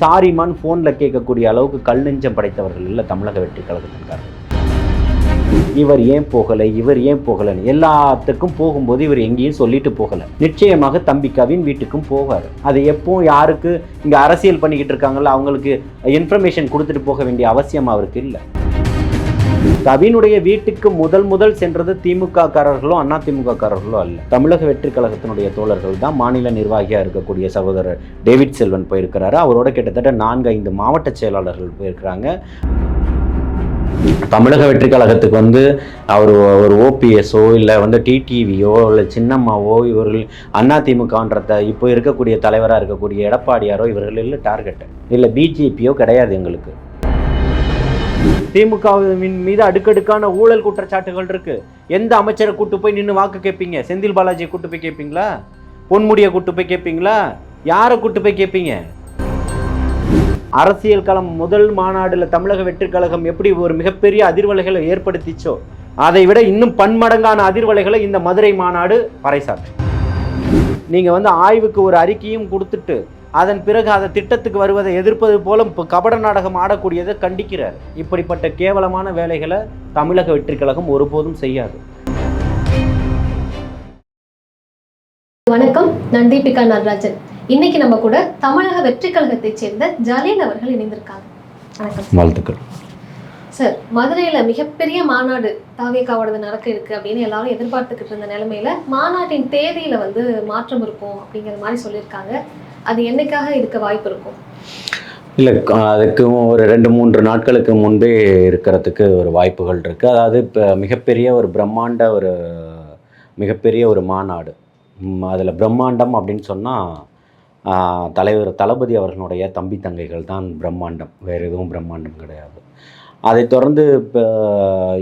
சாரிமான் ஃபோனில் கேட்கக்கூடிய அளவுக்கு கல் நெஞ்சம் படைத்தவர்கள் இல்லை தமிழக வெற்றி கழகத்தின்காரர்கள் இவர் ஏன் போகலை? இவர் ஏன் போகலைன்னு எல்லாத்துக்கும் போகும்போது இவர் எங்கேயும் சொல்லிட்டு போகலை. நிச்சயமாக தம்பி கவின் வீட்டுக்கும் போவார். அது எப்போ யாருக்கு இங்கே அரசியல் பண்ணிக்கிட்டு இருக்காங்களோ அவங்களுக்கு இன்ஃபர்மேஷன் கொடுத்துட்டு போக வேண்டிய அவசியம் அவருக்கு இல்லை. கவினுடைய வீட்டுக்கு முதல் முதல் சென்றது திமுக காரர்களோ அண்ணா திமுக காரர்களோ அல்ல. தமிழக வெற்றி கழகத்தினுடைய தோழர்கள் தான் மாநில நிர்வாகியாக இருக்கக்கூடிய சகோதரர் டேவிட் செல்வன் போயிருக்கிறாரு. அவரோட கிட்டத்தட்ட நான்கு ஐந்து மாவட்ட செயலாளர்கள் போயிருக்கிறாங்க. தமிழக வெற்றி கழகத்துக்கு வந்து அவர் ஒரு ஓபிஎஸ்ஓ இல்லை வந்து டிடிவியோ இல்லை சின்னம்மாவோ இவர்கள் அண்ணா திமுகன்றத இப்போ இருக்கக்கூடிய தலைவராக இருக்கக்கூடிய எடப்பாடியாரோ இவர்கள் இல்லை டார்கெட் இல்லை பிஜேபியோ கிடையாது எங்களுக்கு. திமுகவின் மீது அடுக்கடுக்கான ஊழல் குற்றச்சாட்டுகள் இருக்கு. எந்த அமைச்சரை கூட்டு போய் நின்று வாக்கு கேட்பீங்க செந்தில் பாலாஜியை கூட்டு போய் கேட்பீங்களா பொன்முடியை கூட்டு போய் கேட்பீங்களா யாரை கூட்டு போய் கேட்பீங்க அரசியல் களம் முதல் மாநாடுல தமிழக வெற்றி கழகம் எப்படி ஒரு மிகப்பெரிய அதிர்வலைகளை ஏற்படுத்திச்சோ அதை விட இன்னும் பன்மடங்கான அதிர்வலைகளை இந்த மதுரை மாநாடு பறைசாற்று நீங்க வந்து ஆய்வுக்கு ஒரு அறிக்கையும் கொடுத்துட்டு அதன் பிறகு அதை திட்டத்துக்கு வருவதை எதிர்ப்பது போல இப்போ கபட நாடகம் ஆடக்கூடியதை கண்டிக்கிறார். இப்படிப்பட்ட கேவலமான வேலைகளை தமிழக வெற்றிக் கழகம் ஒருபோதும் செய்யாது. வணக்கம் நான் தீபிகா நடராஜன். இன்னைக்கு நம்ம கூட தமிழக வெற்றி கழகத்தைச் சேர்ந்த ஜலீல் அவர்கள் இணைந்திருக்காங்க. வணக்கம். வாழ்த்துக்கள். சார் மதுரையில மிகப்பெரிய மாநாடு தாவேக்காவோடது நடக்க இருக்கு அப்படின்னு எல்லாரும் எதிர்பார்த்துக்கிட்டு இருந்த நிலைமையில மாநாட்டின் தேதியில வந்து மாற்றம் இருக்கும் அப்படிங்கிற மாதிரி சொல்லியிருக்காங்க. அது என்னைக்காக இருக்க வாய்ப்பு இருக்கும்? இல்லை அதுக்கு ஒரு ரெண்டு மூன்று நாட்களுக்கு முன்பே இருக்கிறதுக்கு ஒரு வாய்ப்புகள் இருக்குது அதாவது இப்போ மிகப்பெரிய ஒரு பிரம்மாண்ட ஒரு மிகப்பெரிய ஒரு மாநாடு. அதில் பிரம்மாண்டம் அப்படின்னு சொன்னால் தலைவர் தளபதி அவர்களுடைய தம்பி தங்கைகள் தான் பிரம்மாண்டம். வேறு எதுவும் பிரம்மாண்டம் கிடையாது. அதை தொடர்ந்து இப்போ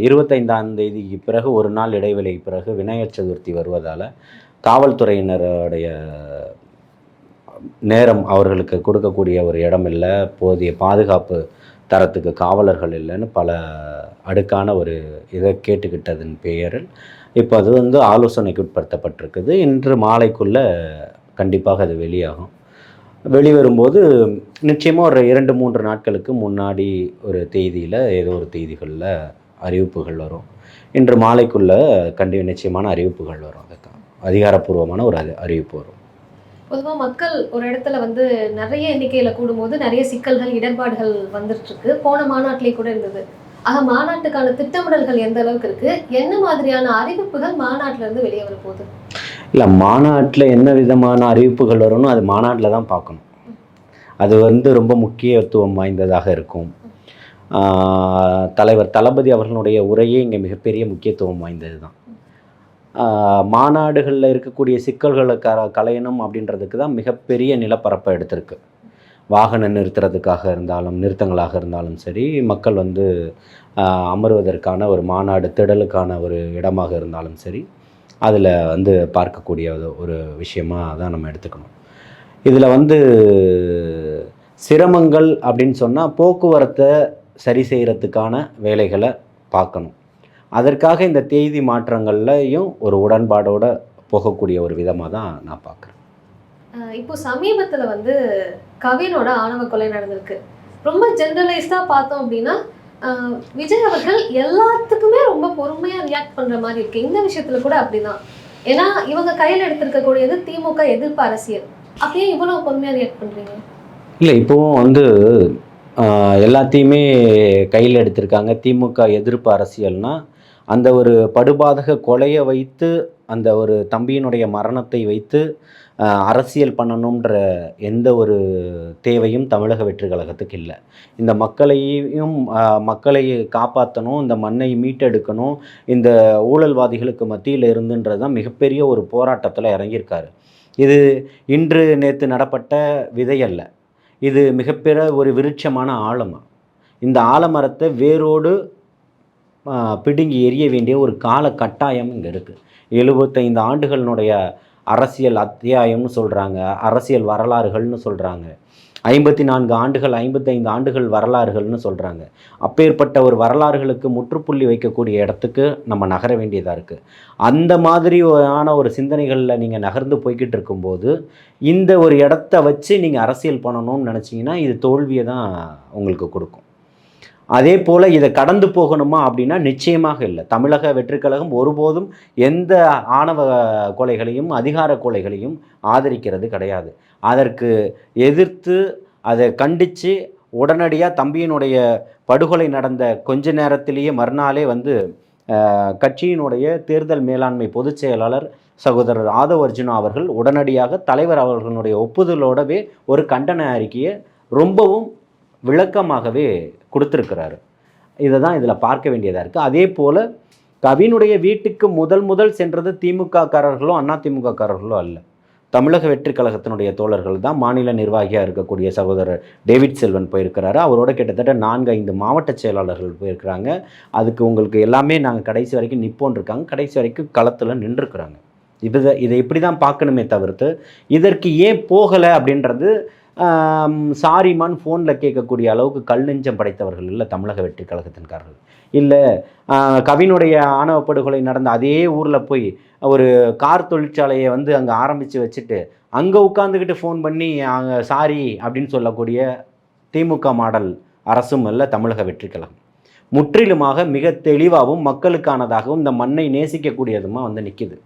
இருபத்தைந்தாம் தேதிக்கு பிறகு ஒரு நாள் இடைவெளிக்கு பிறகு விநாயகர் சதுர்த்தி வருவதால் காவல்துறையினருடைய நேரம் அவர்களுக்கு கொடுக்கக்கூடிய ஒரு இடம் இல்லை போதிய பாதுகாப்பு தரத்துக்கு காவலர்கள் இல்லைன்னு பல அடுக்கான ஒரு இதை கேட்டுக்கிட்டதன் பெயரில். இப்போ அது வந்து ஆலோசனைக்கு உட்படுத்தப்பட்டிருக்குது. இன்று மாலைக்குள்ளே கண்டிப்பாக அது வெளியாகும். வெளிவரும்போது நிச்சயமாக ஒரு இரண்டு மூன்று நாட்களுக்கு முன்னாடி ஒரு தேதியில் ஏதோ ஒரு தேதிகளில் அறிவிப்புகள் வரும். இன்று மாலைக்குள்ளே கண்டி நிச்சயமான அறிவிப்புகள் வரும். அதுக்கு அதிகாரப்பூர்வமான ஒரு அறிவிப்பு வரும். பொதுவாக மக்கள் ஒரு இடத்துல வந்து நிறைய எண்ணிக்கையில் கூடும்போது நிறைய சிக்கல்கள் இடர்பாடுகள் வந்துட்டுருக்கு. போன மாநாட்டிலே கூட இருந்தது. ஆக மாநாட்டுக்கான திட்டமிடல்கள் எந்த அளவுக்கு இருக்கு? என்ன மாதிரியான அறிவிப்புகள் மாநாட்டிலேருந்து வெளியே வரப்போகுது இல்லை மாநாட்டில் என்ன விதமான அறிவிப்புகள் வரும்னு அது மாநாட்டில் தான் பார்க்கணும். அது வந்து ரொம்ப முக்கியத்துவம் வாய்ந்ததாக இருக்கும். தலைவர் தளபதி அவர்களுடைய உரையே இங்கே மிகப்பெரிய முக்கியத்துவம் வாய்ந்தது தான் மாநாடுகளில் இருக்கக்கூடிய சிக்கல்களை க கலையணும் அப்படின்றதுக்கு தான் மிகப்பெரிய நிலப்பரப்பை எடுத்திருக்கு. வாகனம் நிறுத்துறதுக்காக இருந்தாலும் நிறுத்தங்களாக இருந்தாலும் சரி மக்கள் வந்து அமருவதற்கான ஒரு மாநாடு திடலுக்கான ஒரு இடமாக இருந்தாலும் சரி அதில் வந்து பார்க்கக்கூடிய ஒரு- ஒரு தான் நம்ம எடுத்துக்கணும். இதில் வந்து சிரமங்கள் அப்படின்னு சொன்னால் போக்குவரத்தை சரி செய்கிறதுக்கான வேலைகளை பார்க்கணும். அதற்காக இந்த தேதி மாற்றங்கள்லையும் ஒரு உடன்பாடோட போகக்கூடிய ஒரு விதமாக தான் நான் பார்க்குறேன். இப்போ சமீபத்துல வந்து கவினோட ஆணவ கொலை நடந்திருக்கு. ரொம்ப ஜென்ரலைஸ்டா பார்த்தோம் அப்படின்னா விஜய் அவர்கள் எல்லாத்துக்குமே ரொம்ப பொறுமையா ரியாக்ட் பண்ற மாதிரி இருக்கு. இந்த விஷயத்துல கூட அப்படிதான். ஏன்னா இவங்க கையில எடுத்திருக்கக்கூடியது திமுக எதிர்ப்பு அரசியல். அப்படியே இவ்வளவு பொறுமையா ரியாக்ட் பண்றீங்க? இல்லை இப்போவும் வந்து எல்லாத்தையுமே கையில் எடுத்திருக்காங்க. திமுக எதிர்ப்பு அரசியல்னா அந்த ஒரு படுபாதக கொலையை வைத்து அந்த ஒரு தம்பியினுடைய மரணத்தை வைத்து அரசியல் பண்ணணுன்ற எந்த ஒரு தேவையும் தமிழக வெற்றி கழகத்துக்கு இல்லை. இந்த மக்களையும் மக்களை காப்பாற்றணும் இந்த மண்ணை மீட்டெடுக்கணும் இந்த ஊழல்வாதிகளுக்கு மத்தியில் இருந்துன்றது தான் மிகப்பெரிய ஒரு போராட்டத்தில் இறங்கியிருக்காரு. இது இன்று நேற்று நடப்பட்ட விதை அல்ல. இது மிகப்பெரிய ஒரு விருட்சமான ஆலமரம். இந்த ஆலமரத்தை வேரோடு பிடுங்கி எரிய வேண்டிய ஒரு கால கட்டாயம் இங்கே இருக்குது எழுபத்தைந்து ஆண்டுகளினுடைய அரசியல் அத்தியாயம்னு சொல்கிறாங்க அரசியல் வரலாறுகள்னு சொல்கிறாங்க ஐம்பத்தி நான்கு ஆண்டுகள் ஐம்பத்தைந்து ஆண்டுகள் வரலாறுகள்னு சொல்கிறாங்க அப்பேற்பட்ட ஒரு வரலாறுகளுக்கு முற்றுப்புள்ளி வைக்கக்கூடிய இடத்துக்கு நம்ம நகர வேண்டியதாக இருக்குது அந்த மாதிரியான ஒரு சிந்தனைகளில் நீங்கள் நகர்ந்து போய்கிட்டு இருக்கும்போது இந்த ஒரு இடத்த வச்சு நீங்கள் அரசியல் பண்ணணும்னு நினச்சிங்கன்னா இது தோல்வியை தான் உங்களுக்கு கொடுக்கும். அதே போல் இதை கடந்து போகணுமா அப்படின்னா நிச்சயமாக இல்லை. தமிழக வெற்றிக்கழகம் ஒருபோதும் எந்த ஆணவ கொலைகளையும் அதிகார கொலைகளையும் ஆதரிக்கிறது கிடையாது. அதற்கு எதிர்த்து அதை கண்டித்து உடனடியாக தம்பியினுடைய படுகொலை நடந்த கொஞ்ச நேரத்திலேயே மறுநாளே வந்து கட்சியினுடைய தேர்தல் மேலாண்மை பொதுச் செயலாளர் சகோதரர் ஆதவ் அர்ஜுனா அவர்கள் உடனடியாக தலைவர் அவர்களுடைய ஒப்புதலோடவே ஒரு கண்டன அறிக்கையை ரொம்பவும் விளக்கமாகவே கொடுத்துருக்கிறாரு. இதை தான் இதில் பார்க்க வேண்டியதாக இருக்குது அதே போல் கவினுடைய வீட்டுக்கு முதல் முதல் சென்றது திமுக காரர்களோ அண்ணா திமுக காரர்களோ அல்ல. தமிழக வெற்றி கழகத்தினுடைய தோழர்கள் தான் மாநில நிர்வாகியாக இருக்கக்கூடிய சகோதரர் டேவிட் செல்வன் போயிருக்கிறாரு. அவரோட கிட்டத்தட்ட நான்கு ஐந்து மாவட்ட செயலாளர்கள் போயிருக்கிறாங்க. அதுக்கு உங்களுக்கு எல்லாமே நாங்கள் கடைசி வரைக்கும் நிப்போன் இருக்காங்க கடைசி வரைக்கும் களத்தில் நின்றுருக்குறாங்க. இதை இதை இப்படி தான் பார்க்கணுமே தவிர்த்து இதற்கு ஏன் போகலை அப்படின்றது சாரிமான் ஃபோனில் கேட்கக்கூடிய அளவுக்கு கல் நெஞ்சம் படைத்தவர்கள் இல்லை தமிழக வெற்றி கழகத்தின்காரர்கள். இல்லை கவினுடைய ஆணவ படுகொலை நடந்த அதே ஊரில் போய் ஒரு கார் தொழிற்சாலையை வந்து அங்கே ஆரம்பித்து வச்சுட்டு அங்கே உட்காந்துக்கிட்டு ஃபோன் பண்ணி அங்கே சாரி அப்படின்னு சொல்லக்கூடிய திமுக மாடல் அரசும் அல்ல தமிழக வெற்றி கழகம். முற்றிலுமாக மிக தெளிவாகவும் மக்களுக்கானதாகவும் இந்த மண்ணை நேசிக்கக்கூடியதுமாக வந்து நிற்கிது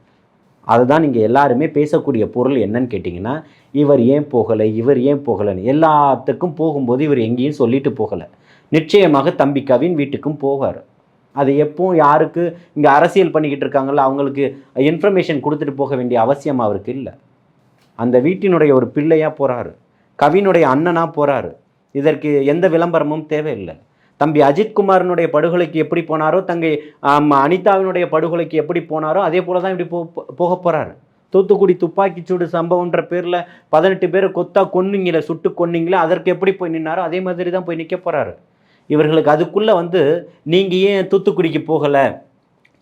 அதுதான் நீங்கள் எல்லாருமே பேசக்கூடிய பொருள் என்னன்னு கேட்டிங்கன்னா இவர் ஏன் போகலை இவர் ஏன் போகலைன்னு. எல்லாத்துக்கும் போகும்போது இவர் எங்கேயும் சொல்லிட்டு போகலை. நிச்சயமாக தம்பி கவின் வீட்டுக்கும் போவார். அது எப்பவும் யாருக்கு இங்கே அரசியல் பண்ணிக்கிட்டு இருக்காங்களோ அவங்களுக்கு இன்ஃபர்மேஷன் கொடுத்துட்டு போக வேண்டிய அவசியம் அவருக்கு இல்லை. அந்த வீட்டினுடைய ஒரு பிள்ளையாக போகிறாரு கவினுடைய அண்ணனாக போகிறாரு இதற்கு எந்த விளம்பரமும் தேவையில்லை. தம்பி அஜித்குமாரனுடைய படுகொலைக்கு எப்படி போனாரோ தங்கை அனிதாவினுடைய படுகொலைக்கு எப்படி போனாரோ அதே போல தான் இப்படி போ போக போகிறாரு தூத்துக்குடி துப்பாக்கி சூடு சம்பவம்ன்ற பேரில் பதினெட்டு பேரை கொத்தா கொன்னீங்களே சுட்டு கொன்னீங்களே அதற்கு எப்படி போய் நின்னாரோ அதே மாதிரி தான் போய் நிற்க போகிறாரு இவர்களுக்கு அதுக்குள்ளே வந்து நீங்கள் ஏன் தூத்துக்குடிக்கு போகலை?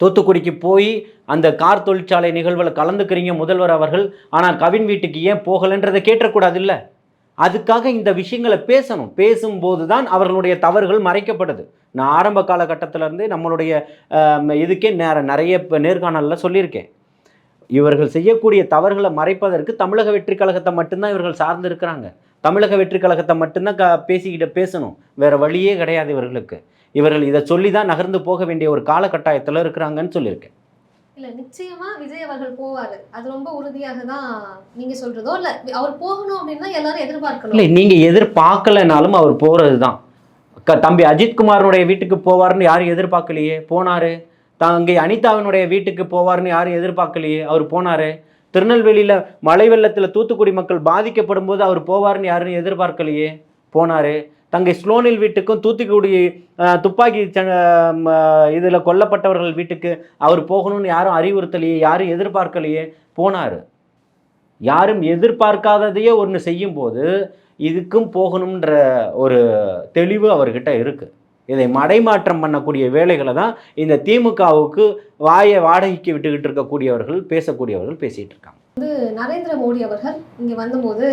தூத்துக்குடிக்கு போய் அந்த கார் தொழிற்சாலை நிகழ்வில் கலந்துக்கிறீங்க முதல்வர் அவர்கள். ஆனால் கவின் வீட்டுக்கு ஏன் போகலைன்றதை கேட்டக்கூடாது இல்லை? அதுக்காக இந்த விஷயங்களை பேசணும். பேசும்போது தான் அவர்களுடைய தவறுகள் மறைக்கப்படுது நான் ஆரம்ப காலகட்டத்திலேருந்து நம்மளுடைய இதுக்கே நேர நிறைய இப்போ நேர்காணலில் சொல்லியிருக்கேன். இவர்கள் செய்யக்கூடிய தவறுகளை மறைப்பதற்கு தமிழக வெற்றி கழகத்தை மட்டும்தான் இவர்கள் சார்ந்து இருக்கிறாங்க. தமிழக வெற்றி கழகத்தை மட்டும்தான் க பேசிக்கிட்டு பேசணும். வேறு வழியே கிடையாது இவர்களுக்கு. இவர்கள் இதை சொல்லி தான் நகர்ந்து போக வேண்டிய ஒரு காலகட்டாயத்தில் இருக்கிறாங்கன்னு சொல்லியிருக்கேன். இல்ல நிச்சயமா விஜய் அவர்கள் போவாரு. அது ரொம்ப உறுதியாக தான் நீங்க சொல்றதோ இல்ல அவர் போகணும் அப்படின்னா எல்லாரும் எதிர்பார்க்கணும். இல்லை நீங்கள் எதிர்பார்க்கலைனாலும் அவர் போகிறது தான் க தம்பி அஜித்குமாரனுடைய வீட்டுக்கு போவார்னு யாரும் எதிர்பார்க்கலையே? போனார். தங்கை அனிதாவினுடைய வீட்டுக்கு போவார்னு யாரும் எதிர்பார்க்கலையே? அவர் போனார். திருநெல்வேலியில் மழை வெள்ளத்தில் தூத்துக்குடி மக்கள் பாதிக்கப்படும் போது அவர் போவார்னு யாரும் எதிர்பார்க்கலையே? போனார். தங்கை ஸ்லோனில் வீட்டுக்கும் தூத்துக்குடி அஹ், துப்பாக்கி இதில் கொல்லப்பட்டவர்கள் வீட்டுக்கு அவர் போகணும்னு யாரும் அறிவுறுத்தலையே யாரும் எதிர்பார்க்கலையே போனார். யாரும் எதிர்பார்க்காததையே ஒன்று செய்யும்போது இதுக்கும் போகணுன்ற ஒரு தெளிவு அவர்கிட்ட இருக்குது இதை மடைமாற்றம் பண்ணக்கூடிய வேலைகளை தான் இந்த திமுகவுக்கு வாயை வாடகைக்கு விட்டுக்கிட்டு இருக்கக்கூடியவர்கள் பேசக்கூடியவர்கள் பேசிகிட்டு இருக்காங்க. நரேந்திர மோடி அவர்கள் இங்கே வந்தபோது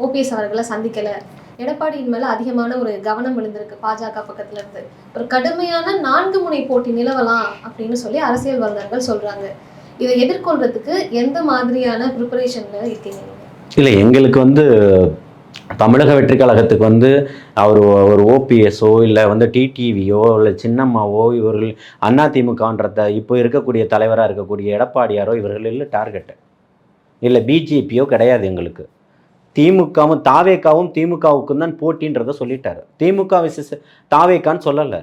ஓபிஎஸ் அவர்களை சந்திக்கலை. எடப்பாடியின் மேல அதிகமான ஒரு கவனம் விழுந்திருக்கு பாஜக பக்கத்துல இருந்து. ஒரு கடுமையான நான்கு முனை போட்டி நிலவலாம் அப்படின்னு சொல்லி அரசியல் வல்லுநர்கள் சொல்றாங்க. இதை எதிர்கொள்றதுக்கு எந்த மாதிரியான ப்ரிப்பரேஷன்ல இருக்கீங்க நீங்க? இல்லை எங்களுக்கு வந்து தமிழக வெற்றி கழகத்துக்கு வந்து அவர் ஒரு ஓபிஎஸ்ஸோ இல்லை வந்து டிடிவியோ இல்லை சின்னம்மாவோ இவர்கள் அண்ணா திமுகன்றத இப்போ இருக்கக்கூடிய தலைவராக இருக்கக்கூடிய எடப்பாடியாரோ இவர்கள் இல்லை டார்கெட்டு. இல்லை பிஜேபியோ கிடையாது எங்களுக்கு. திமுகவும் தாவேக்காவும் திமுகவுக்கும் தான் போட்டின்றத சொல்லிட்டாரு. திமுக விசஸ் தாவேக்கான்னு சொல்லலை.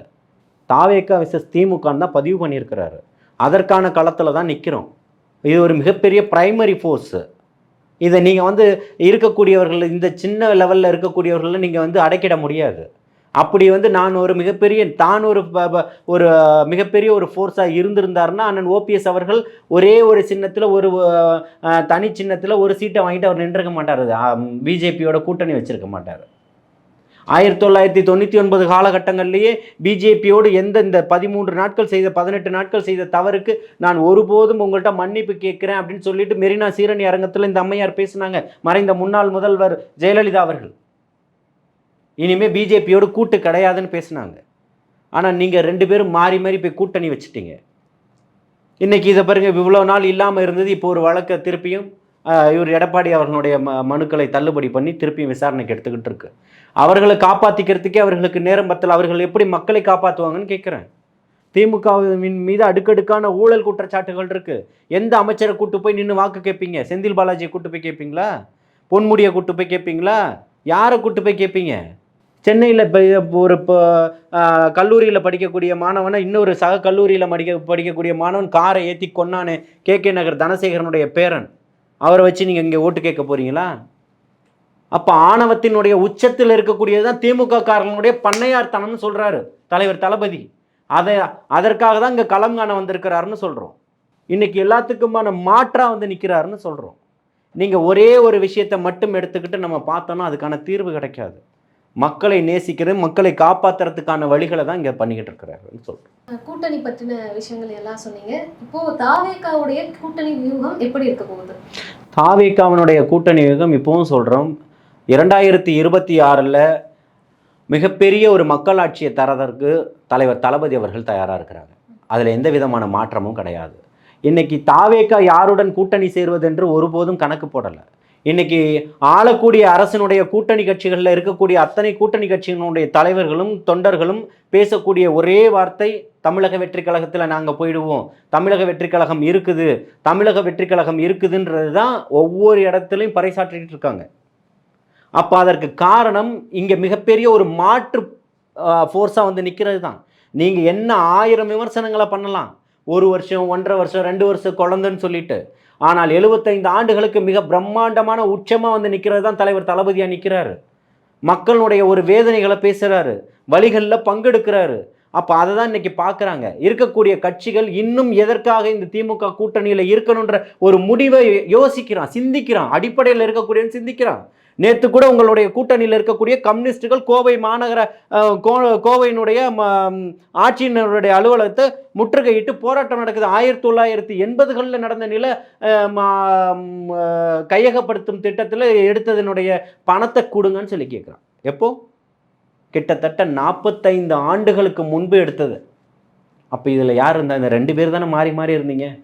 தாவேக்கா விசஸ் திமுகன்னு தான் பதிவு பண்ணியிருக்கிறாரு. அதற்கான களத்தில் தான் நிற்கிறோம் இது ஒரு மிகப்பெரிய பிரைமரி ஃபோர்ஸு இதை நீங்கள் வந்து இருக்கக்கூடியவர்கள் இந்த சின்ன லெவலில் இருக்கக்கூடியவர்களை நீங்கள் வந்து அடக்கிட முடியாது. அப்படி வந்து நான் ஒரு மிகப்பெரிய தான் ஒரு ப- ப- ஒரு மிகப்பெரிய ஒரு ஃபோர்ஸாக இருந்திருந்தாருன்னா அண்ணன் ஓபிஎஸ் அவர்கள் ஒரே ஒரு சின்னத்தில் ஒரு தனி சின்னத்தில் ஒரு சீட்டை வாங்கிட்டு அவர் நின்றுக்க மாட்டார். பிஜேபியோட கூட்டணி வச்சிருக்க மாட்டார். ஆயிரத்தி தொள்ளாயிரத்தி தொண்ணூற்றி ஒன்பது காலகட்டங்கள்லேயே பிஜேபியோடு எந்த இந்த பதிமூன்று நாட்கள் செய்த பதினெட்டு நாட்கள் செய்த தவறுக்கு நான் ஒருபோதும் உங்கள்கிட்ட மன்னிப்பு கேட்குறேன் அப்படின்னு சொல்லிட்டு மெரினா சீரணி அரங்கத்தில் இந்த அம்மையார் பேசினாங்க. மறைந்த முன்னாள் முதல்வர் ஜெயலலிதா அவர்கள். இனிமே பிஜேபியோட கூட்டு கிடையாதுன்னு பேசினாங்க. ஆனால் நீங்கள் ரெண்டு பேரும் மாறி மாறி போய் கூட்டணி வச்சுட்டீங்க. இன்றைக்கி இதை பாருங்கள் இவ்வளோ நாள் இல்லாமல் இருந்தது இப்போ ஒரு வழக்கை திருப்பியும் இவர் எடப்பாடி அவர்களுடைய ம மனுக்களை தள்ளுபடி பண்ணி திருப்பியும் விசாரணைக்கு எடுத்துக்கிட்டு இருக்கு. அவர்களை காப்பாற்றிக்கிறதுக்கே அவர்களுக்கு நேரம் பத்தல அவர்கள் எப்படி மக்களை காப்பாற்றுவாங்கன்னு கேட்குறேன் திமுகவின் மீது அடுக்கடுக்கான ஊழல் குற்றச்சாட்டுகள் இருக்கு. எந்த அமைச்சரை கூட்டு போய் நின்று வாக்கு கேட்பீங்க செந்தில் பாலாஜியை கூட்டு போய் கேட்பீங்களா பொன்முடியை கூட்டு போய் கேட்பீங்களா யாரை கூட்டு போய் கேட்பீங்க சென்னையில் இப்போ ஒரு இப்போ கல்லூரியில் படிக்கக்கூடிய மாணவனை இன்னொரு சக கல்லூரியில் படிக்க படிக்கக்கூடிய மாணவன் காரை ஏற்றி கொன்னானே கே. கே. நகர் தனசேகரனுடைய பேரன். அவரை வச்சு நீங்கள் இங்கே ஓட்டு கேட்க போறீங்களா? அப்போ ஆணவத்தினுடைய உச்சத்தில் இருக்கக்கூடியது தான் திமுக காரர்களுடைய பண்ணையார்த்தனம்னு சொல்கிறாரு தலைவர் தளபதி. அதை அதற்காக தான் இங்கே களம் காண வந்திருக்கிறாருன்னு சொல்கிறோம் இன்னைக்கு எல்லாத்துக்குமான மாற்றாக வந்து நிற்கிறாருன்னு சொல்கிறோம் நீங்கள் ஒரே ஒரு விஷயத்தை மட்டும் எடுத்துக்கிட்டு நம்ம பார்த்தோன்னா அதுக்கான தீர்வு கிடைக்காது. மக்களை நேசிக்கிறது மக்களை காப்பாத்துறதுக்கான வழிகளை தான் இங்கே பண்ணிக்கிட்டு இருக்கிறாருன்னு சொல்கிறோம் அஹ் கூட்டணி பற்றின விஷயங்கள் எல்லாம் சொன்னீங்க. இப்போ தாவேக்காவுடைய கூட்டணி வியூகம் எப்படி இருக்க போகுது? தாவேக்காவினுடைய கூட்டணி யுகம் இப்போவும் சொல்கிறோம் இரண்டாயிரத்தி இருபத்தி ஆறில் மிகப்பெரிய ஒரு மக்களாட்சியை தரதற்கு தலைவர் தளபதி அவர்கள் தயாராக இருக்கிறாங்க. அதில் எந்த விதமான மாற்றமும் கிடையாது. இன்னைக்கு தாவேக்கா யாருடன் கூட்டணி சேர்வது என்று ஒருபோதும் கணக்கு போடலை. இன்னைக்கு ஆளக்கூடிய அரசினுடைய கூட்டணி கட்சிகளில் இருக்கக்கூடிய அத்தனை கூட்டணி கட்சிகளுடைய தலைவர்களும் தொண்டர்களும் பேசக்கூடிய ஒரே வார்த்தை தமிழக வெற்றி கழகத்தில் நாங்கள் போயிடுவோம். தமிழக வெற்றி கழகம் இருக்குது. தமிழக வெற்றி கழகம் இருக்குதுன்றது தான் ஒவ்வொரு இடத்துலையும் பறைசாற்றிட்டு இருக்காங்க. அப்போ அதற்கு காரணம் இங்கே மிகப்பெரிய ஒரு மாற்று ஃபோர்ஸாக வந்து நிற்கிறது தான் நீங்கள் என்ன ஆயிரம் விமர்சனங்களை பண்ணலாம்? ஒரு வருஷம் ஒன்றரை வருஷம் ரெண்டு வருஷம் குழந்தைன்னு சொல்லிட்டு. ஆனால் எழுபத்தைந்து ஆண்டுகளுக்கு மிக பிரம்மாண்டமான உச்சமாக வந்து நிற்கிறது தான் தலைவர் தளபதியாக நிற்கிறாரு மக்களுடைய ஒரு வேதனைகளை பேசுகிறாரு வழிகளில் பங்கெடுக்கிறாரு. அப்போ அதை தான் இன்றைக்கி பார்க்குறாங்க இருக்கக்கூடிய கட்சிகள் இன்னும் எதற்காக இந்த திமுக கூட்டணியில் இருக்கணுன்ற ஒரு முடிவை யோசிக்கிறான் சிந்திக்கிறான். அடிப்படையில் இருக்கக்கூடியவன் சிந்திக்கிறான். நேற்று கூட உங்களுடைய கூட்டணியில் இருக்கக்கூடிய கம்யூனிஸ்டுகள் கோவை மாநகர கோ- கோவையினுடைய ம- ஆட்சியினருடைய அலுவலகத்தை முற்றுகையிட்டு போராட்டம் நடக்குது. ஆயிரத்தி தொள்ளாயிரத்தி எண்பதுகளில் நடந்த நில கையகப்படுத்தும் திட்டத்தில் எடுத்ததனுடைய பணத்தை கொடுங்கன்னு சொல்லி கேட்குறான் எப்போ? கிட்டத்தட்ட நாற்பத்தைந்து ஆண்டுகளுக்கு முன்பு எடுத்தது. அப்போ இதில் யார் இருந்தால் இந்த ரெண்டு பேர் தானே மாறி மாறி இருந்தீங்க?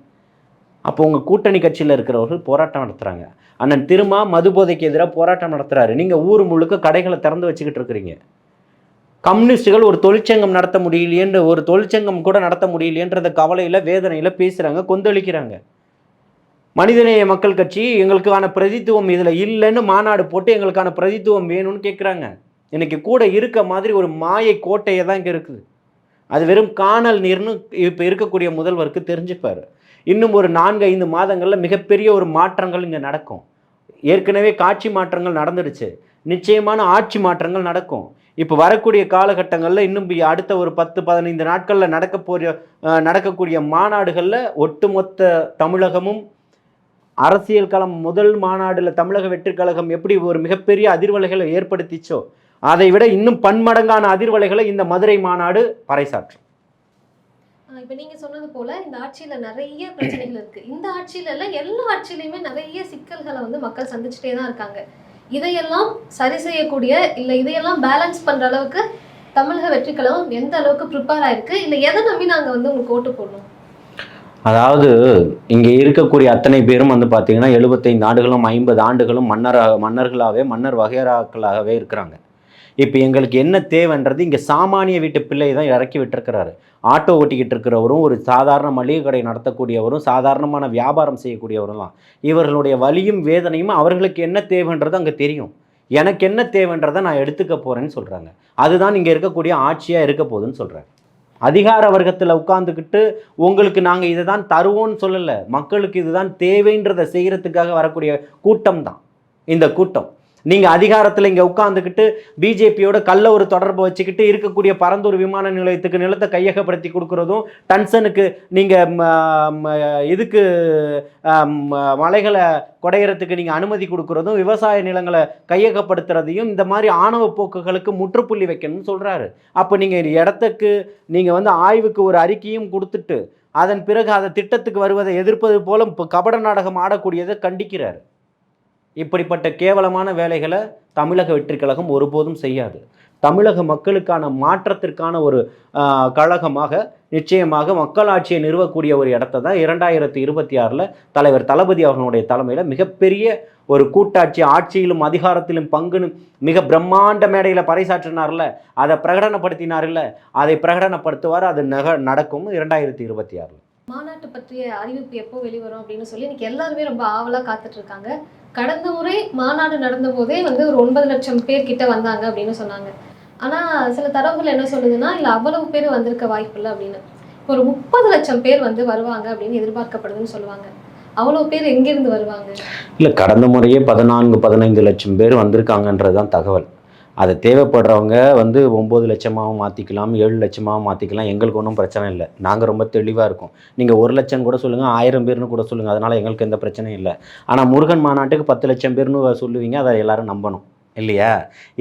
அப்போ உங்கள் கூட்டணி கட்சியில் இருக்கிறவர்கள் போராட்டம் நடத்துகிறாங்க அண்ணன் திருமா மது போதைக்கு எதிராக போராட்டம் நடத்துகிறாரு நீங்கள் ஊர் முழுக்க கடைகளை திறந்து வச்சுக்கிட்டு இருக்கிறீங்க. கம்யூனிஸ்டுகள் ஒரு தொழிற்சங்கம் நடத்த முடியலையேன்ற ஒரு தொழிற்சங்கம் கூட நடத்த முடியலையன்றத கவலையில் வேதனையில் பேசுகிறாங்க கொந்தளிக்கிறாங்க. மனிதநேய மக்கள் கட்சி எங்களுக்கான பிரதித்துவம் இதில் இல்லைன்னு மாநாடு போட்டு எங்களுக்கான பிரதித்துவம் வேணும்னு கேட்குறாங்க இன்னைக்கு கூட இருக்க மாதிரி ஒரு மாயை கோட்டையை தான் இங்கே இருக்குது. அது வெறும் காணல் நீர்னு இப்போ இருக்கக்கூடிய முதல்வருக்கு தெரிஞ்சுப்பார். இன்னும் ஒரு நான்கு ஐந்து மாதங்களில் மிகப்பெரிய ஒரு மாற்றங்கள் இங்கே நடக்கும். ஏற்கனவே காட்சி மாற்றங்கள் நடந்துடுச்சு. நிச்சயமான ஆட்சி மாற்றங்கள் நடக்கும். இப்போ வரக்கூடிய காலகட்டங்களில் இன்னும் அடுத்த ஒரு பத்து பதினைந்து நாட்களில் நடக்க போகிற நடக்கக்கூடிய மாநாடுகளில் ஒட்டுமொத்த தமிழகமும் அரசியல் களம் முதல் மாநாடில் தமிழக வெற்றி கழகம் எப்படி ஒரு மிகப்பெரிய அதிர்வலைகளை ஏற்படுத்திச்சோ அதை விட இன்னும் பன்மடங்கான அதிர்வலைகளை இந்த மதுரை மாநாடு பறைசாற்றும். இப்போ நீங்கள் சொன்னது போல் இந்த ஆட்சியில் நிறைய பிரச்சனைகள் இருக்குது இந்த ஆட்சியிலலாம் எல்லா ஆட்சியிலையுமே நிறைய சிக்கல்களை வந்து மக்கள் சந்திச்சுட்டே தான் இருக்காங்க. இதையெல்லாம் சரி செய்யக்கூடிய இல்லை இதையெல்லாம் பேலன்ஸ் பண்ணுற அளவுக்கு தமிழக வெற்றிகளும் எந்த அளவுக்கு ப்ரிப்பேர் ஆயிருக்கு? இல்லை எதை நம்பி நாங்கள் வந்து உங்களுக்கு ஓட்டு போடணும்? அதாவது இங்கே இருக்கக்கூடிய அத்தனை பேரும் வந்து பார்த்தீங்கன்னா எழுபத்தைந்து ஆண்டுகளும் ஐம்பது ஆண்டுகளும் மன்னராக மன்னர்களாகவே மன்னர் வகையராக்களாகவே இருக்கிறாங்க. இப்போ எங்களுக்கு என்ன தேவைன்றது இங்கே சாமானிய வீட்டு பிள்ளை தான் இறக்கி விட்டுருக்கிறாரு. ஆட்டோ ஓட்டிக்கிட்டு இருக்கிறவரும் ஒரு சாதாரண மளிகை கடை நடத்தக்கூடியவரும் சாதாரணமான வியாபாரம் செய்யக்கூடியவரும் தான் இவர்களுடைய வலியும் வேதனையும் அவர்களுக்கு என்ன தேவைன்றது அங்கே தெரியும். எனக்கு என்ன தேவைன்றதை நான் எடுத்துக்க போகிறேன்னு சொல்கிறாங்க அதுதான் இங்கே இருக்கக்கூடிய ஆட்சியாக இருக்க போகுதுன்னு சொல்கிறேன் அதிகார வர்க்கத்தில் உட்காந்துக்கிட்டு உங்களுக்கு நாங்கள் இதை தான் தருவோம்னு சொல்லலை. மக்களுக்கு இதுதான் தேவைன்றதை செய்கிறதுக்காக வரக்கூடிய கூட்டம் தான். இந்த கூட்டம். நீங்கள் அதிகாரத்தில் இங்கே உட்காந்துக்கிட்டு பிஜேபியோட கல்ல ஒரு தொடர்பு வச்சுக்கிட்டு இருக்கக்கூடிய பரந்தூர் விமான நிலையத்துக்கு நிலத்தை கையகப்படுத்தி கொடுக்குறதும் டன்சனுக்கு நீங்கள் இதுக்கு மலைகளை குடையிறதுக்கு நீங்கள் அனுமதி கொடுக்குறதும் விவசாய நிலங்களை கையகப்படுத்துறதையும் இந்த மாதிரி ஆணவ போக்குகளுக்கு முற்றுப்புள்ளி வைக்கணும்னு சொல்கிறாரு அப்போ நீங்கள் இடத்துக்கு நீங்கள் வந்து ஆய்வுக்கு ஒரு அறிக்கையும் கொடுத்துட்டு அதன் பிறகு அதை திட்டத்துக்கு வருவதை எதிர்ப்பது போல இப்போ கபட நாடகம் ஆடக்கூடியதை கண்டிக்கிறார். இப்படிப்பட்ட கேவலமான வேலைகளை தமிழக வெற்றிக்கழகம் ஒருபோதும் செய்யாது. தமிழக மக்களுக்கான மாற்றத்திற்கான ஒரு கழகமாக நிச்சயமாக மக்களாட்சியை நிறுவக்கூடிய ஒரு இடத்த தான் இரண்டாயிரத்தி இருபத்தி ஆறில் தலைவர் தளபதி அவர்களுடைய தலைமையில் மிகப்பெரிய ஒரு கூட்டாட்சி ஆட்சியிலும் அதிகாரத்திலும் பங்குன்னு மிக பிரம்மாண்ட மேடையில் பறைசாற்றினார்ல. அதை பிரகடனப்படுத்தினார்ல. அதை பிரகடனப்படுத்துவார் அது நக நடக்கும் இரண்டாயிரத்தி இருபத்தி ஆறில். மாநாட்டு பற்றிய அறிவிப்பு எப்போ வெளிவரும் அப்படின்னு சொல்லி இன்னைக்கு எல்லாருமே ரொம்ப ஆவலாக காத்துட்டு இருக்காங்க. கடந்த முறை மாநாடு நடந்த போதே வந்து ஒரு ஒன்பது லட்சம் பேர் கிட்ட வந்தாங்க அப்படின்னு சொன்னாங்க. ஆனால் சில தரவுகள் என்ன சொல்லுதுன்னா இல்லை அவ்வளவு பேர் வந்திருக்க வாய்ப்பு இல்லை அப்படின்னு. இப்போ ஒரு முப்பது லட்சம் பேர் வந்து வருவாங்க அப்படின்னு எதிர்பார்க்கப்படுதுன்னு சொல்லுவாங்க. அவ்வளோ பேர் எங்கேருந்து வருவாங்க? இல்லை கடந்த முறையே பதினான்கு பதினைந்து லட்சம் பேர் வந்திருக்காங்கன்றது தான் தகவல். அதை தேவைப்படுறவங்க வந்து ஒம்பது லட்சமாகவும் மாற்றிக்கலாம் ஏழு லட்சமாகவும் மாற்றிக்கலாம் எங்களுக்கு ஒன்றும் பிரச்சனை இல்லை. நாங்கள் ரொம்ப தெளிவாக இருக்கோம். நீங்கள் ஒரு லட்சம் கூட சொல்லுங்கள் ஆயிரம் பேர்னு கூட சொல்லுங்கள் அதனால் எங்களுக்கு எந்த பிரச்சனையும் இல்லை. ஆனால் முருகன் மாநாட்டுக்கு பத்து லட்சம் பேர்னு சொல்லுவீங்க அதை எல்லோரும் நம்பணும். இல்லையா?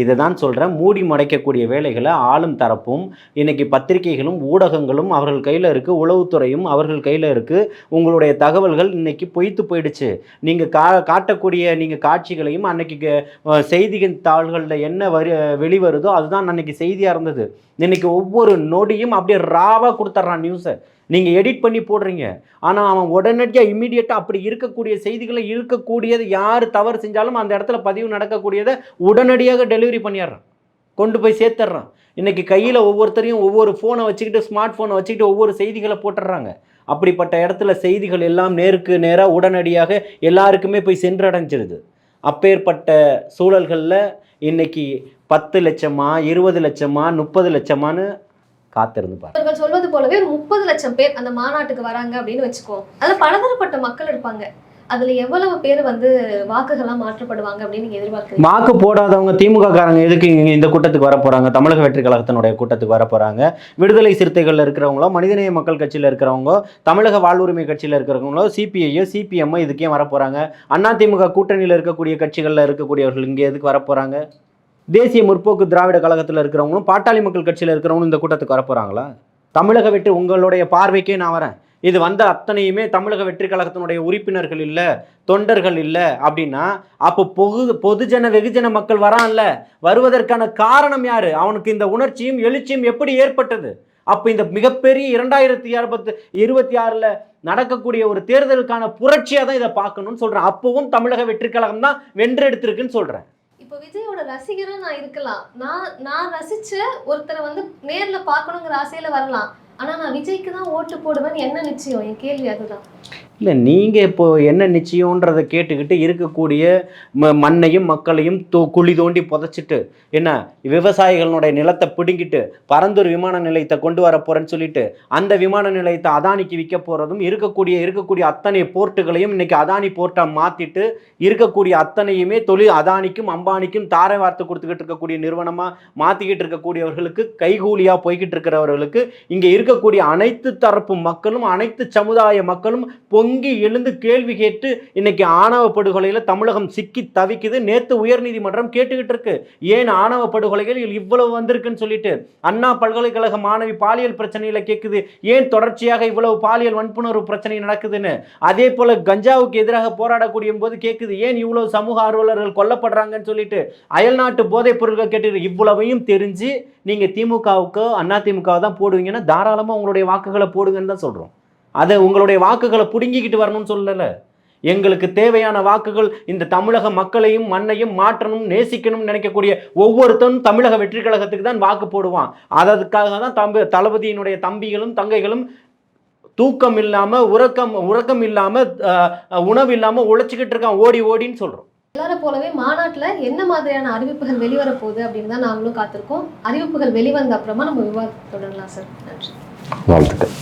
இதை தான் சொல்கிறேன் மூடி மடைக்கக்கூடிய வேலைகளை ஆளும் தரப்பும் இன்னைக்கு பத்திரிகைகளும் ஊடகங்களும் அவர்கள் கையில் இருக்குது உளவுத்துறையும் அவர்கள் கையில் இருக்குது உங்களுடைய தகவல்கள் இன்னைக்கு பொய்த்து போயிடுச்சு. நீங்கள் கா காட்டக்கூடிய நீங்கள் காட்சிகளையும் அன்னைக்கு செய்திகள் தாள்களில் என்ன வரி வெளிவருதோ அதுதான் அன்னைக்கு செய்தியாக இருந்தது. இன்னைக்கு ஒவ்வொரு நொடியும் அப்படியே ராவாக கொடுத்துட்றான் நியூஸை நீங்கள் எடிட் பண்ணி போடுறீங்க. ஆனால் அவன் உடனடியாக இம்மிடியட்டாக அப்படி இருக்கக்கூடிய செய்திகளை இருக்கக்கூடியது யார் தவறு செஞ்சாலும் அந்த இடத்துல பதிவு நடக்கக்கூடியதை உடனடியாக டெலிவரி பண்ணிடுறான். கொண்டு போய் சேர்த்துட்றான். இன்றைக்கி கையில் ஒவ்வொருத்தரையும் ஒவ்வொரு ஃபோனை வச்சுக்கிட்டு ஸ்மார்ட் ஃபோனை வச்சுக்கிட்டு ஒவ்வொரு செய்திகளை போட்டுடுறாங்க. அப்படிப்பட்ட இடத்துல செய்திகள் எல்லாம் நேருக்கு நேராக உடனடியாக எல்லாருக்குமே போய் சென்றடைஞ்சிருது. அப்பேற்பட்ட சூழல்களில் இன்றைக்கி பத்து லட்சமா இருபது லட்சமா முப்பது லட்சமான்னு காத்திருந்து பாரு அவர்கள் சொல்வது போலவே ஒரு முப்பது லட்சம் பேர் அந்த மாநாட்டுக்கு வராங்க அப்படின்னு வச்சுக்கோ. அதுல பலதரப்பட்ட மக்கள் இருப்பாங்க. அதுல எவ்வளவு பேர் வந்து வாக்குகளா மாற்றப்படுவாங்க அப்படின்னு நீங்க எதிர்பார்க்குறீங்க? வாக்கு போடாதவங்க திமுக காரங்க எதுக்கு இங்க இந்த கூட்டத்துக்கு வர போறாங்க? தமிழக வெற்றி கழகத்தினுடைய கூட்டத்துக்கு வர போறாங்க. விடுதலை சிறுத்தைகள்ல இருக்கிறவங்களோ மனிதநேய மக்கள் கட்சியில இருக்கிறவங்க தமிழக வாழ்வுரிமை கட்சியில இருக்கிறவங்களோ சிபிஐயோ சிபிஎம்மோ இதுக்கே வர போறாங்க. அண்ணா திமுக கூட்டணியில் இருக்கக்கூடிய கட்சிகளில் இருக்கக்கூடியவர்கள் இங்கே எதுக்கு வர போறாங்க? தேசிய முற்போக்கு திராவிட கழகத்தில் இருக்கிறவங்களும் பாட்டாளி மக்கள் கட்சியில் இருக்கிறவங்களும் இந்த கூட்டத்துக்கு வரப்போகிறாங்களா தமிழக வெற்றி உங்களுடைய பார்வைக்கே நான் வரேன். இது வந்த அத்தனையுமே தமிழக வெற்றி கழகத்தினுடைய உறுப்பினர்கள் இல்லை தொண்டர்கள் இல்லை அப்படின்னா அப்போ பொது பொதுஜன வெகுஜன மக்கள் வரான்ல. வருவதற்கான காரணம் யார்? அவனுக்கு இந்த உணர்ச்சியும் எழுச்சியும் எப்படி ஏற்பட்டது? அப்போ இந்த மிகப்பெரிய இரண்டாயிரத்தி அறுபத்து இருபத்தி ஆறில் நடக்கக்கூடிய ஒரு தேர்தலுக்கான புரட்சியாக தான் இதை பார்க்கணும்னு சொல்கிறேன் அப்போவும் தமிழக வெற்றி கழகம் தான் வென்றெடுத்திருக்குன்னு சொல்கிறேன் இப்போ விஜயோட ரசிகராக நான் இருக்கலாம். நான் நான் ரசித்த ஒருத்தரை வந்து நேரில் பார்க்கணுங்கிற ஆசையில் வரலாம். ஆனால் நான் விஜய்க்கு தான் ஓட்டு போடுவேன்னு என்ன நிச்சயம்? என் கேள்வி அதுதான். இல்லை நீங்கள் இப்போ என்ன நிச்சயம்ன்றதை கேட்டுக்கிட்டு இருக்கக்கூடிய ம மண்ணையும் மக்களையும் தோ குழி தோண்டி புதைச்சிட்டு என்ன விவசாயிகளுடைய நிலத்தை பிடுங்கிட்டு பரந்தூர் விமான நிலையத்தை கொண்டு வர போகிறேன்னு சொல்லிட்டு அந்த விமான நிலையத்தை அதானிக்கு விற்க போகிறதும் இருக்கக்கூடிய இருக்கக்கூடிய அத்தனை போர்ட்டுகளையும் இன்னைக்கு அதானி போர்ட்டாக மாற்றிட்டு இருக்கக்கூடிய அத்தனையுமே தொழில் அதானிக்கும் அம்பானிக்கும் தாரை வார்த்தை கொடுத்துக்கிட்டு இருக்கக்கூடிய நிறுவனமாக மாற்றிக்கிட்டு இருக்கக்கூடியவர்களுக்கு கைகூலியாக போய்கிட்டு இருக்கிறவர்களுக்கு இங்கே இருக்கக்கூடிய அனைத்து தரப்பு மக்களும் அனைத்து சமுதாய மக்களும் பொங்கி எழுந்து கேள்வி கேட்டு இன்னைக்கு ஆணவ படுகொலையில் தமிழகம் சிக்கி தவிக்குது. நேற்று உயர்நீதிமன்றம் கேட்டுக்கிட்டு இருக்கு. ஏன் ஆணவ படுகொலைகள் இவ்வளவு வந்திருக்குன்னு சொல்லிட்டு. அண்ணா பல்கலைக்கழக மாணவி பாலியல் பிரச்சனையில் கேட்குது ஏன் தொடர்ச்சியாக இவ்வளவு பாலியல் வன்புணர்வு பிரச்சனை நடக்குதுன்னு. அதே போல கஞ்சாவுக்கு எதிராக போராடக்கூடிய போது கேட்குது ஏன் இவ்வளவு சமூக ஆர்வலர்கள் கொல்லப்படுறாங்கன்னு சொல்லிட்டு. அயல்நாட்டு போதைப் பொருட்கள் கேட்டு இவ்வளவையும் தெரிஞ்சு நீங்கள் திமுகவுக்கோ அண்ணா திமுகவை தான் போடுவீங்கன்னா தாராளமாக உங்களுடைய வாக்குகளை போடுங்கன்னு தான் சொல்கிறோம் அதை உங்களுடைய வாக்குகளை பிடுங்கிக்கிட்டு வரணும்னு சொல்லலை. எங்களுக்கு தேவையான வாக்குகள் இந்த தமிழக மக்களையும் மண்ணையும் மாற்றணும் நேசிக்கணும் நினைக்கக்கூடிய ஒவ்வொருத்தனும் தமிழக வெற்றி கழகத்துக்கு தான் வாக்கு போடுவான். அதற்காக தான் தம்பி தளபதியினுடைய தம்பிகளும் தங்கைகளும் தூக்கம் இல்லாமல் உறக்கம் உறக்கம் இல்லாமல் உணவு இல்லாமல் உழைச்சிக்கிட்டு இருக்கான் ஓடி ஓடின்னு சொல்கிறோம் எல்லாரும் போலவே மாநாட்டில் என்ன மாதிரியான அறிவிப்புகள் வெளிவர போகுது அப்படின்னு தான் நாங்களும் காத்திருக்கோம். அறிவிப்புகள் வெளிவந்த அப்புறமா நம்ம விவாதம் தொடரலாம் சார். நன்றி. வாழ்த்துக்கள்.